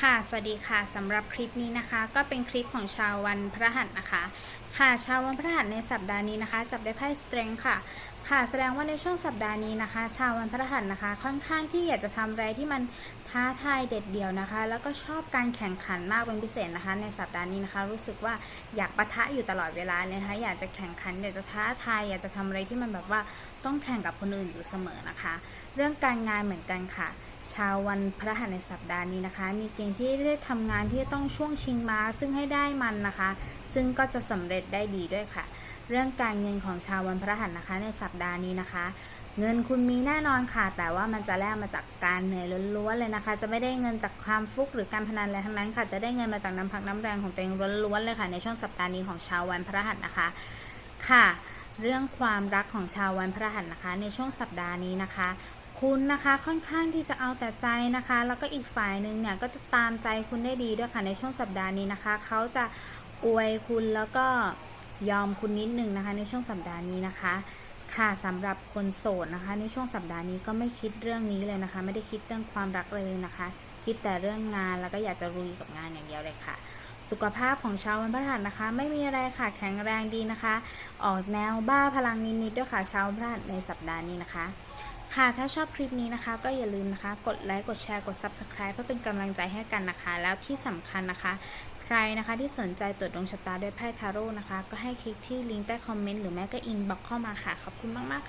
ค่ะ สวัสดีค่ะสำหรับคลิปนี้นะคะ ก็เป็นคลิปของชาววันพฤหัสนะคะ ค่ะชาววันพฤหัสในสัปดาห์นี้นะคะ จับได้ไพ่ strength ค่ะ ค่ะแสดงว่าในช่วงสัปดาห์นี้นะคะ ชาววันพฤหัสนะคะ ค่อนข้างที่อยากจะทำอะไรที่มันท้าทายเด็ดเดี่ยวนะคะ แล้วก็ชอบการแข่งขันมากเป็นพิเศษนะคะ ในสัปดาห์นี้นะคะ รู้สึกว่าอยากปะทะอยู่ตลอดเวลาเลยนะคะ อยากจะแข่งขันอยากจะท้าทายอยากจะทำอะไรที่มันแบบว่าต้องแข่งกับคนอื่นอยู่เสมอนะคะ เรื่องการงานเหมือนกันค่ะ ชาววันพฤหัสในสัปดาห์นี้นะคะ มีเกณฑ์ที่ได้ทำงานที่ต้องช่วงชิงมาซึ่งให้ได้มันนะคะ ซึ่งก็จะสำเร็จได้ดีด้วยค่ะ เรื่องการเงินของชาววันพฤหัสนะคะ ในสัปดาห์นี้นะคะ เงินคุณมีแน่นอนค่ะ แต่ว่ามันจะแลกมาจากการเหนื่อยล้วนๆเลยนะคะ จะไม่ได้เงินจากความฟุกหรือการพนันอะไรทั้งนั้นค่ะ จะได้เงินมาจากน้ำพักน้ำแรงของตัวเองล้วนๆเลยค่ะ ในช่วงสัปดาห์นี้ของชาววันพฤหัสนะคะ ค่ะ เรื่องความรักของชาววันพฤหัสนะคะ ในช่วงสัปดาห์นี้นะคะ คุณนะคะค่อนข้างที่จะเอาแต่ใจนะคะ แล้วก็อีกฝ่ายหนึ่งเนี่ยก็จะตามใจคุณได้ดีด้วยค่ะในช่วงสัปดาห์นี้นะคะ เขาจะอวยคุณแล้วก็ยอมคุณนิดนึงนะคะ ในช่วงสัปดาห์นี้นะคะ ค่ะสำหรับคนโสดนะคะ ในช่วงสัปดาห์นี้ก็ไม่คิดเรื่องนี้เลยนะคะ ไม่ได้คิดเรื่องความรักเลยนะคะ คิดแต่เรื่องงานแล้วก็อยากจะลุยกับงานอย่างเดียวเลยค่ะ สุขภาพของชาววันพฤหัสนะคะ ไม่มีอะไรค่ะแข็งแรงดีนะคะ ออกแนวบ้าพลังนิดๆด้วยค่ะชาววันพฤหัสในสัปดาห์นี้นะคะ ค่ะ ถ้าชอบคลิปนี้นะคะ ก็อย่าลืมนะคะ กดไลค์ กดแชร์ กด Subscribe เพื่อเป็นกำลังใจให้กันนะคะ แล้วที่สำคัญนะคะ ใครนะคะที่สนใจตรวจดวงชะตาด้วยไพ่ทาโร่นะคะ ก็ให้คลิกที่ลิงก์ใต้คอมเมนต์หรือแม้ก็อินบ็อกเข้ามาค่ะ ขอบคุณมากๆ